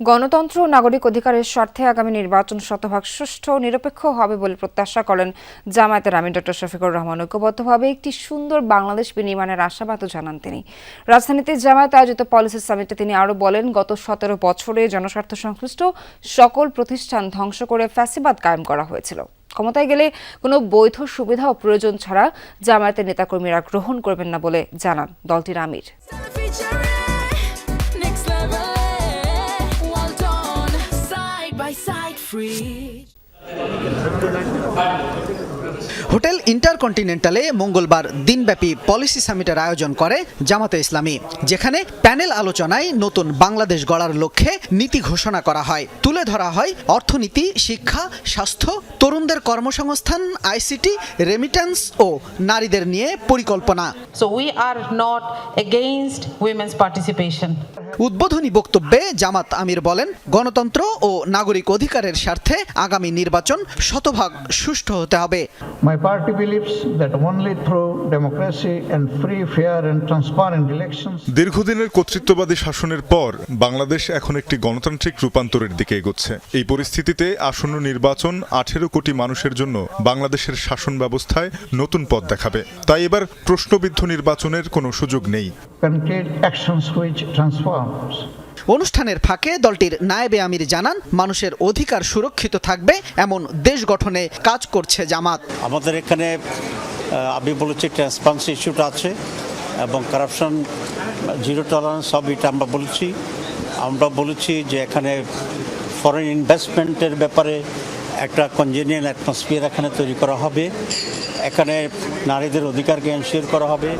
গণতন্ত্র ও নাগরিক অধিকারের স্বার্থে আগামী নির্বাচন শতভাগ সুষ্ঠু ও নিরপেক্ষ হবে বলে প্রত্যাশা করেন জামায়াতের আমির ডক্টর শফিকুর রহমান। ঐক্যবদ্ধভাবে একটি সুন্দর বাংলাদেশ বিনির্মাণের আশাবাদও জানান তিনি। রাজধানীতে জামায়াত আয়োজিত পলিসি সামিটে তিনি আরও বলেন, গত সতেরো বছরে জনস্বার্থ সংশ্লিষ্ট সকল প্রতিষ্ঠান ধ্বংস করে ফ্যাসিবাদ কায়েম করা হয়েছিল। ক্ষমতায় গেলে কোনো বৈধ সুবিধা ও প্রয়োজন ছাড়া জামায়াতের নেতাকর্মীরা গ্রহণ করবেন না বলে জানান দলটির আমির। Free. হোটেল ইন্টারকন্টিনেন্টালে মঙ্গলবার দিনব্যাপী পলিসি সামিটের আয়োজন করে জামাতে ইসলামী যেখানে প্যানেল আলোচনায় নতুন বাংলাদেশ গড়ার লক্ষ্যে নীতি ঘোষণা করা হয়। তুলে ধরা হয় অর্থনীতি শিক্ষা স্বাস্থ্য তরুণদের কর্মসংস্থান আইসিটি রেমিটেন্স ও নারীদের নিয়ে পরিকল্পনা। Are not against women's participation. উদ্বোধনী বক্তব্যে জামাত আমির বলেন গণতন্ত্র ও নাগরিক অধিকারের স্বার্থে আগামী নির্বাচন শতভাগ সুষ্ঠু হতে হবে। My party believes that only through democracy and free, fair, and transparent elections দীর্ঘদিনের কর্তৃত্ববাদী শাসনের পর বাংলাদেশ এখন একটি গণতান্ত্রিক রূপান্তরের দিকে এগোচ্ছে এই পরিস্থিতিতে আসন্ন নির্বাচন আঠেরো কোটি মানুষের জন্য বাংলাদেশের শাসন ব্যবস্থায় নতুন পথ দেখাবে তাই এবার প্রশ্নবিদ্ধ নির্বাচনের কোনো সুযোগ নেই concrete actions which transforms. অনুষ্ঠানের ফাঁকে দলটির নায়েবে আমির জানান, মানুষের অধিকার সুরক্ষিত থাকবে এমন দেশ গঠনে কাজ করছে জামাত। আমাদের এখানে আমি বলেছি ট্রান্সপারেন্সি ইস্যুটা আছে এবং কারাপশন জিরো টলারেন্স সব এটা আমরা বলেছি। আমরা বলেছি যে এখানে ফরেন ইনভেস্টমেন্টের ব্যাপারে একটা কনজেনিয়াল অ্যাটমসফিয়ার এখানে তৈরি করা হবে। এখানে নারীদের অধিকারকে এনশিওর করা হবে।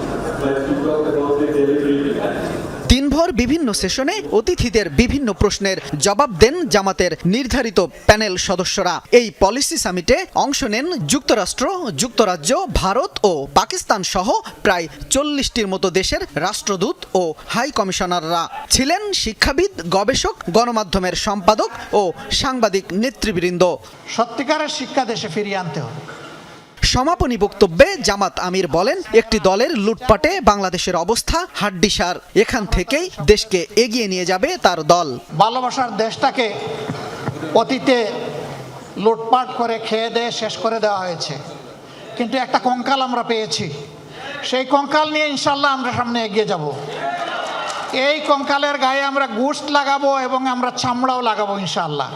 দিনভর বিভিন্ন সেশনে অতিথিদের বিভিন্ন প্রশ্নের জবাব দেন জামাতের নির্ধারিত প্যানেল সদস্যরা। এই পলিসি সামিটে অংশ নেন যুক্তরাষ্ট্র, যুক্তরাজ্য, ভারত ও পাকিস্তান সহ প্রায় চল্লিশটির মতো দেশের রাষ্ট্রদূত ও হাই কমিশনাররা ছিলেন শিক্ষাবিদ, গবেষক, গণমাধ্যমের সম্পাদক ও সাংবাদিক নেতৃবৃন্দ। সত্যিকারের শিক্ষা দেশে ফিরিয়ে আনতে হবে। সমাপনী বক্তব্যে জামাত আমির বলেন, একটি দলের লুটপাটে বাংলাদেশের অবস্থা হাড্ডিসার। এখান থেকেই দেশকে এগিয়ে নিয়ে যাবে তার দল। ভালোবাসার দেশটাকে অতীতে লুটপাট করে খেয়ে দিয়ে শেষ করে দেওয়া হয়েছে। কিন্তু একটা কঙ্কাল আমরা পেয়েছি। সেই কঙ্কাল নিয়ে ইনশাল্লাহ আমরা সামনে এগিয়ে যাব। এই কঙ্কালের গায়ে আমরা গুস্ট লাগাবো এবং আমরা চামড়াও লাগাবো ইনশাল্লাহ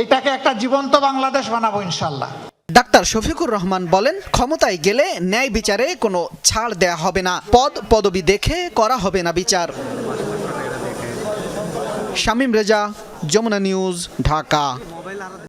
এইটাকে একটা জীবন্ত বাংলাদেশ বানাবো ইনশাল্লাহ ডাক্তার শফিকুর রহমান বলেন, ক্ষমতায় গেলে ন্যায় বিচারে কোনো ছাড় দেয়া হবে না, পদ পদবি দেখে করা হবে না বিচার। শামীম রেজা, যমুনা নিউজ, ঢাকা।